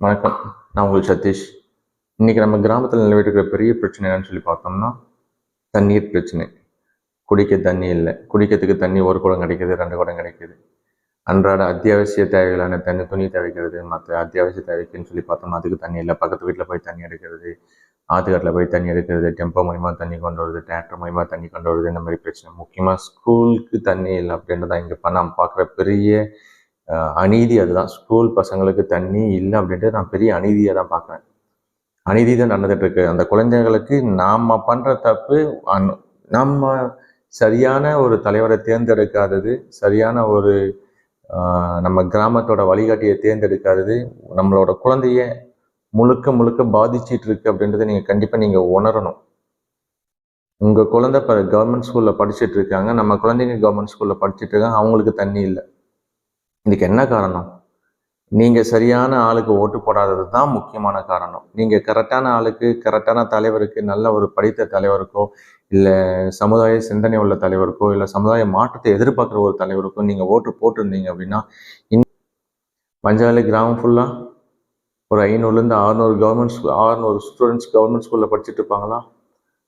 வணக்கம். நான் உங்கள் சதீஷ். இன்றைக்கி நம்ம கிராமத்தில் நிலவிட்டு பெரிய பிரச்சனை என்னன்னு சொல்லி பார்த்தோம்னா தண்ணீர் பிரச்சனை. குடிக்க தண்ணி இல்லை. குடிக்கிறதுக்கு தண்ணி ஒரு குடம் கிடைக்கிது ரெண்டு குடம் கிடைக்குது. அன்றாட அத்தியாவசிய தேவைகளான தண்ணி துணி துவைக்கிறது மற்ற அத்தியாவசிய தேவைக்குன்னு சொல்லி பார்த்தோம்னா அதுக்கு தண்ணி இல்லை. பக்கத்து வீட்டில் போய் தண்ணி எடுக்கிறது ஆற்றுக்காட்டில் போய் தண்ணி எடுக்கிறது டெம்போ மூலிமா தண்ணி கொண்டு வருது டிராக்டர் மூலிமா தண்ணி கொண்டு வருது. இந்த மாதிரி பிரச்சனை. முக்கியமாக ஸ்கூலுக்கு தண்ணி இல்லை அப்படின்றது தான் இங்கே இப்போ நம்ம பார்க்குற பெரிய அநீதி அதுதான். ஸ்கூல் பசங்களுக்கு தண்ணி இல்லை அப்படின்ட்டு நான் பெரிய அநீதியை தான் பார்க்குறேன். அநீதி தான் நடந்துட்டு இருக்கு. அந்த குழந்தைங்களுக்கு நாம் பண்ணுற தப்பு அந் நம்ம சரியான ஒரு தலைவரை தேர்ந்தெடுக்காதது சரியான ஒரு நம்ம கிராமத்தோட வழிகாட்டியை தேர்ந்தெடுக்காதது நம்மளோட குழந்தைய முழுக்க முழுக்க பாதிச்சிட்டு இருக்கு அப்படின்றத நீங்கள் கண்டிப்பாக நீங்கள் உணரணும். உங்கள் குழந்தை இப்போ கவர்மெண்ட் ஸ்கூலில் படிச்சுட்டு இருக்காங்க. நம்ம குழந்தைங்க கவர்மெண்ட் ஸ்கூலில் படிச்சுட்டு இருக்காங்க. அவங்களுக்கு தண்ணி இல்லை. இதுக்கு என்ன காரணம்? நீங்க சரியான ஆளுக்கு ஓட்டு போடாதது தான் முக்கியமான காரணம். நீங்க கரெக்டான ஆளுக்கு கரெக்டான தலைவருக்கு நல்ல ஒரு படித்த தலைவருக்கோ இல்லை சமுதாய சிந்தனை உள்ள தலைவருக்கோ இல்லை சமுதாய மாற்றத்தை எதிர்பார்க்குற ஒரு தலைவருக்கோ நீங்க ஓட்டு போட்டிருந்தீங்க அப்படின்னா இன் பஞ்சாலி கிராமம் ஃபுல்லா ஒரு ஐநூறுலேருந்து அறுநூறு கவர்மெண்ட் ஸ்கூல் அறுநூறு ஸ்டூடெண்ட்ஸ் கவர்மெண்ட் ஸ்கூலில் படிச்சுட்டு இருப்பாங்களா?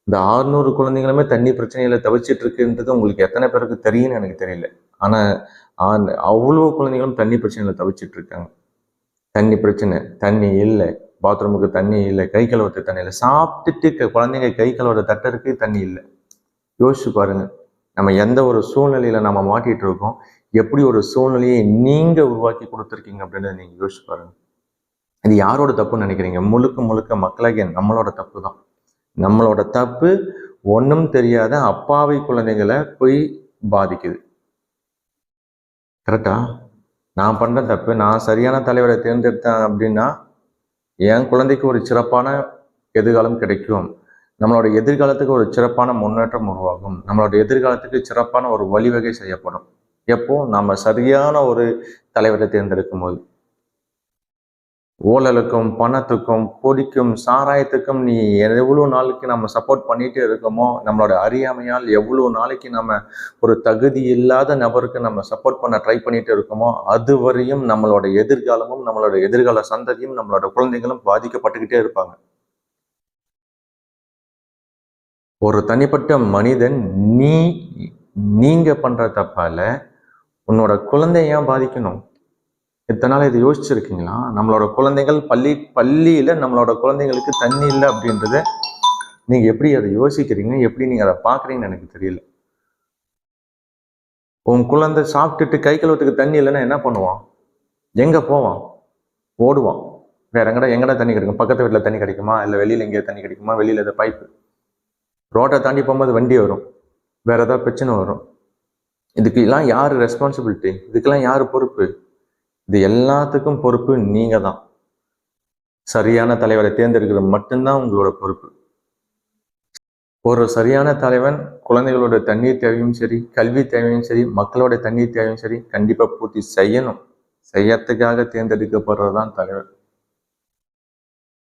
இந்த அறுநூறு குழந்தைங்களுமே தண்ணி பிரச்சனையில் தவிச்சிட்டு இருக்குன்றது உங்களுக்கு எத்தனை பேருக்கு தெரியும்னு எனக்கு தெரியல. ஆனா ஆ- அவ்வளோ குழந்தைகளும் தண்ணி பிரச்சனையில் தவிச்சிட்டு இருக்காங்க. தண்ணி பிரச்சனை தண்ணி இல்லை. பாத்ரூமுக்கு தண்ணி இல்லை கை கழுவுறதுக்கு தண்ணி இல்லை. சாப்பிட்டுட்டு குழந்தைங்க கை கழுவுற தட்டருக்கு தண்ணி இல்லை. யோசிச்சு பாருங்க. நம்ம எந்த ஒரு சூழ்நிலையில நம்ம மாட்டிட்டு இருக்கோம் எப்படி ஒரு சூழ்நிலையை நீங்க உருவாக்கி கொடுத்துருக்கீங்க அப்படின்றத நீங்க யோசிச்சு பாருங்க. இது யாரோட தப்புன்னு நினைக்கிறீங்க? முழுக்க முழுக்க மக்களாகிய நம்மளோட தப்பு தான். நம்மளோட தப்பு ஒன்றும் தெரியாத அப்பாவி குழந்தைங்களை போய் பாதிக்குது. கரெக்டா நான் பண்ணுற தப்பு நான் சரியான தலைவரை தேர்ந்தெடுத்தேன் அப்படின்னா என் குழந்தைக்கு ஒரு சிறப்பான எதிர்காலம் கிடைக்கும். நம்மளோட எதிர்காலத்துக்கு ஒரு சிறப்பான முன்னேற்றம் உருவாகும். நம்மளோட எதிர்காலத்துக்கு சிறப்பான ஒரு வழிவகை செய்யப்படும். எப்போ? நம்ம சரியான ஒரு தலைவரை தேர்ந்தெடுக்கும் போது ஊழலுக்கும் பணத்துக்கும் பொடிக்கும் சாராயத்துக்கும் நீ எவ்வளோ நாளைக்கு நம்ம சப்போர்ட் பண்ணிகிட்டே இருக்கோமோ நம்மளோட அறியாமையால் எவ்வளோ நாளைக்கு நம்ம ஒரு தகுதி இல்லாத நபருக்கு நம்ம சப்போர்ட் பண்ண ட்ரை பண்ணிகிட்டு இருக்கோமோ அது வரையும் நம்மளோட எதிர்காலமும் நம்மளோட எதிர்கால சந்ததியும் நம்மளோட குழந்தைகளும் பாதிக்கப்பட்டுக்கிட்டே இருப்பாங்க. ஒரு தனிப்பட்ட மனிதன் நீ நீங்கள் பண்ணுற தப்பால் உன்னோட குழந்தை ஏன் பாதிக்கணும்? இத்தனை நாள் இதை யோசிச்சிருக்கீங்களா? நம்மளோட குழந்தைகள் பள்ளி பள்ளியில் நம்மளோட குழந்தைங்களுக்கு தண்ணி இல்லை அப்படின்றத நீங்கள் எப்படி அதை யோசிக்கிறீங்க? எப்படி நீங்கள் அதை பார்க்குறீங்கன்னு எனக்கு தெரியல. உன் குழந்தை சாப்பிட்டுட்டு கை கழுவத்துக்கு தண்ணி இல்லைன்னா என்ன பண்ணுவான்? எங்கே போவான்? ஓடுவான். வேற எங்கடா எங்கடா தண்ணி கிடைக்கும்? பக்கத்து வீட்டில் தண்ணி கிடைக்குமா? இல்லை வெளியில் எங்கேயோ தண்ணி கிடைக்குமா? வெளியில் எதாவது பைப்பு ரோட்டை தாண்டி போகும்போது வண்டி வரும். வேற ஏதாவது பிரச்சனை வரும். இதுக்கெல்லாம் யார் ரெஸ்பான்சிபிலிட்டி இதுக்கெல்லாம் யார் பொறுப்பு? இது எல்லாத்துக்கும் பொறுப்பு நீங்க தான் சரியான தலைவரை தேர்ந்தெடுக்கிறது மட்டும்தான் உங்களோட பொறுப்பு. ஒரு சரியான தலைவன் குழந்தைகளோட தண்ணீர் தேவையும் சரி கல்வி தேவையும் சரி மக்களோட தண்ணீர் தேவையும் சரி கண்டிப்பா பூர்த்தி செய்யணும். செய்யறதுக்காக தேர்ந்தெடுக்கப்படுறது தான் தலைவர்.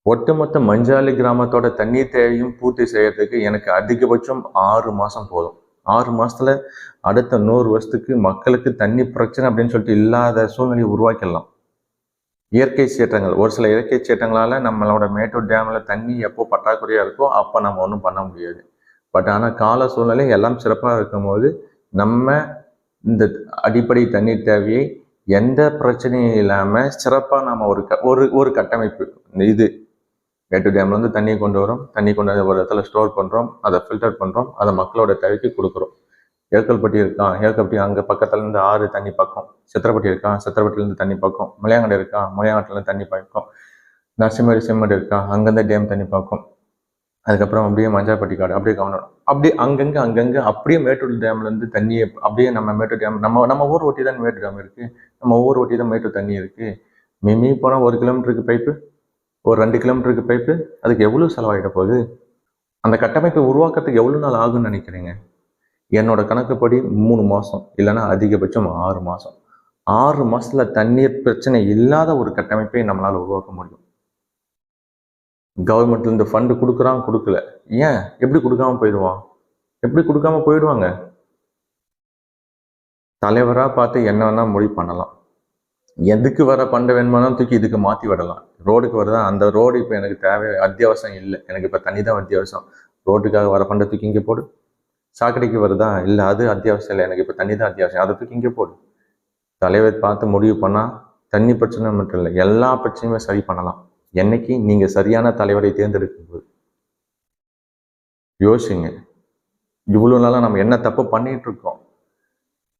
ஒட்டுமொத்த மஞ்சாலி கிராமத்தோட தண்ணீர் தேவையும் பூர்த்தி செய்யறதுக்கு எனக்கு அதிகபட்சம் ஆறு மாசம் போதும். ஆறு மாதத்தில் அடுத்த நூறு வருஷத்துக்கு மக்களுக்கு தண்ணி பிரச்சனை அப்படின்னு சொல்லிட்டு இல்லாத சூழ்நிலையை உருவாக்கிடலாம். இயற்கை சீற்றங்கள் ஒரு சில இயற்கை சீற்றங்களால் நம்மளோட மேட்டூர் டேமில் தண்ணி எப்போ பற்றாக்குறையாக இருக்கோ அப்போ நம்ம ஒன்றும் பண்ண முடியாது. பட் ஆனால் கால சூழ்நிலை எல்லாம் சிறப்பாக இருக்கும்போது நம்ம இந்த அடிப்படை தண்ணீர் தேவையை எந்த பிரச்சனையும் இல்லாமல் சிறப்பாக நம்ம ஒரு க ஒரு ஒரு கட்டமைப்பு இது மேட்டூர் டேம்லேருந்து தண்ணி கொண்டு வரோம். தண்ணி கொண்டு வந்து ஒரு இடத்துல ஸ்டோர் பண்ணுறோம் அதை ஃபில்டர் பண்ணுறோம் அதை மக்களோட தேவைக்கு கொடுக்குறோம். ஏற்கல்பட்டி இருக்கான் ஏற்கல்பட்டி அங்கே பக்கத்துலேருந்து ஆறு தண்ணி பக்கம். சித்திரப்பட்டி இருக்கான் சித்திரப்பட்டிலேருந்து தண்ணி பக்கம். மலையாங்கடை இருக்கான் மலையாங்கட்டிலேருந்து தண்ணி பக்கம். நரசிம்மரி செம்மடி இருக்கான் அங்கேருந்து டேம் தண்ணி பக்கம். அதுக்கப்புறம் அப்படியே மஞ்சாப்பட்டி காடு. அப்படியே கவனம் அப்படியே அங்கங்கே அங்கங்கே அப்படியே மேட்டூர் டேம்லேருந்து தண்ணியை அப்படியே நம்ம மேட்டூர் டேம் நம்ம நம்ம ஊர் ஒட்டி தான் மேட்டூர் டேம் இருக்குது நம்ம ஊர் ஒட்டி தான் மேட்டூர் தண்ணி இருக்குது மிமி போனால் ஒரு கிலோமீட்டருக்கு பைப்பு ஒரு ரெண்டு கிலோமீட்டருக்கு பைப்பு அதுக்கு எவ்வளோ செலவாகிட போகுது? அந்த கட்டமைப்பை உருவாக்கிறதுக்கு எவ்வளோ நாள் ஆகும்னு நினைக்கிறீங்க? என்னோட கணக்குப்படி மூணு மாதம் இல்லைன்னா அதிகபட்சம் ஆறு மாதம் ஆறு மாதத்தில் தண்ணீர் பிரச்சனை இல்லாத ஒரு கட்டமைப்பை நம்மளால் உருவாக்க முடியும். கவர்மெண்ட்லேருந்து ஃபண்டு கொடுக்குறான் கொடுக்கல. ஏன்? எப்படி கொடுக்காம போயிடுவான்? எப்படி கொடுக்காம போயிடுவாங்க? தலைவராக பார்த்து என்ன வேணால் மொழி பண்ணலாம். எதுக்கு வர பண்டை வேணுமானாலும் தூக்கி இதுக்கு மாற்றி விடலாம். ரோடுக்கு வருதா அந்த ரோடு இப்போ எனக்கு தேவை அத்தியாவசியம் இல்லை. எனக்கு இப்போ தண்ணி தான் அத்தியாவசியம். ரோட்டுக்காக வர பண்டை தூக்கி இங்கே போடு. சாக்கடைக்கு வருதா இல்லை அது அத்தியாவசியம் இல்லை. எனக்கு இப்போ தண்ணி தான் அத்தியாவசியம். அதை தூக்கி இங்கே போடு. தலைவர் பார்த்து முடிவு பண்ணால் தண்ணி பிரச்சனை மட்டும் இல்லை. எல்லா பிரச்சனையுமே சரி பண்ணலாம். என்னைக்கு நீங்கள் சரியான தலைவரை தேர்ந்தெடுக்கும் போது யோசிங்க. இவ்வளோ நாளாக நம்ம என்ன தப்பு பண்ணிகிட்ருக்கோம் இருக்கோம்?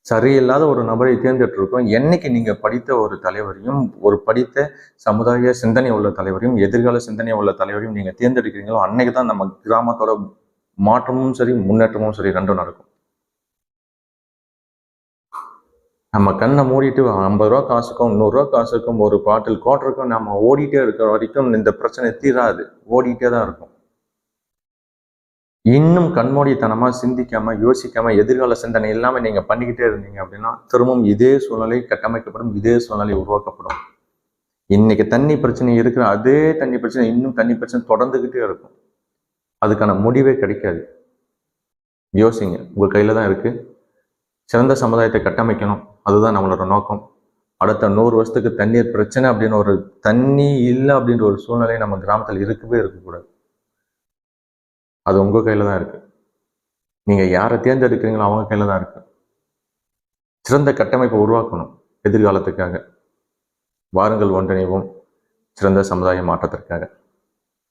சரியில்லாத ஒரு நபரை தேர்ந்தெடுத்திருக்கோம் என்னைக்கு நீங்கள் படித்த ஒரு தலைவரையும் ஒரு படித்த சமுதாய சிந்தனை உள்ள தலைவரையும் எதிர்கால சிந்தனை உள்ள தலைவரையும் நீங்கள் தேர்ந்தெடுக்கிறீங்களோ அன்னைக்கு தான் நம்ம கிராமத்தோட மாற்றமும் சரி முன்னேற்றமும் சரி ரெண்டும் நடக்கும். நம்ம கண்ணை மூடிட்டு ஐம்பது ரூபா காசுக்கும் நூறுரூவா காசுக்கும் ஒரு பாட்டில் கோட்டருக்கும் நம்ம ஓடிட்டே இருக்கிற வரைக்கும் இந்த பிரச்சனை தீராது. ஓடிட்டே தான் இருக்கும். இன்னும் கண்மூடித்தனமாக சிந்திக்காமல் யோசிக்காமல் எதிர்கால சிந்தனை இல்லாமல் நீங்கள் பண்ணிக்கிட்டே இருந்தீங்க அப்படின்னா திரும்பவும் இதே சூழ்நிலை கட்டமைக்கப்படும் இதே சூழ்நிலை உருவாக்கப்படும். இன்னைக்கு தண்ணி பிரச்சனை இருக்கிற அதே தண்ணி பிரச்சனை இன்னும் தண்ணி பிரச்சனை தொடர்ந்துக்கிட்டே இருக்கும். அதுக்கான முடிவே கிடைக்காது. யோசிங்க உங்கள் கையில் தான் இருக்குது சிறந்த சமுதாயத்தை கட்டமைக்கணும். அதுதான் நம்மளோட நோக்கம். அடுத்த நூறு வருஷத்துக்கு தண்ணீர் பிரச்சனை அப்படின்னு ஒரு தண்ணி இல்லை அப்படின்ற ஒரு சூழ்நிலை நம்ம கிராமத்தில் இருக்கவே இருக்கக்கூடாது. அது உங்கள் கையில் தான் இருக்குது நீங்கள் யாரை தேர்ந்தெடுக்கிறீங்களோ அவங்க கையில் தான் இருக்குது சிறந்த கட்டமைப்பை உருவாக்கணும் எதிர்காலத்துக்காக. வாருங்கள் ஒன்றிணைவோம். சிறந்த சமுதாய மாற்றத்திற்காக.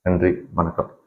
நன்றி வணக்கம்.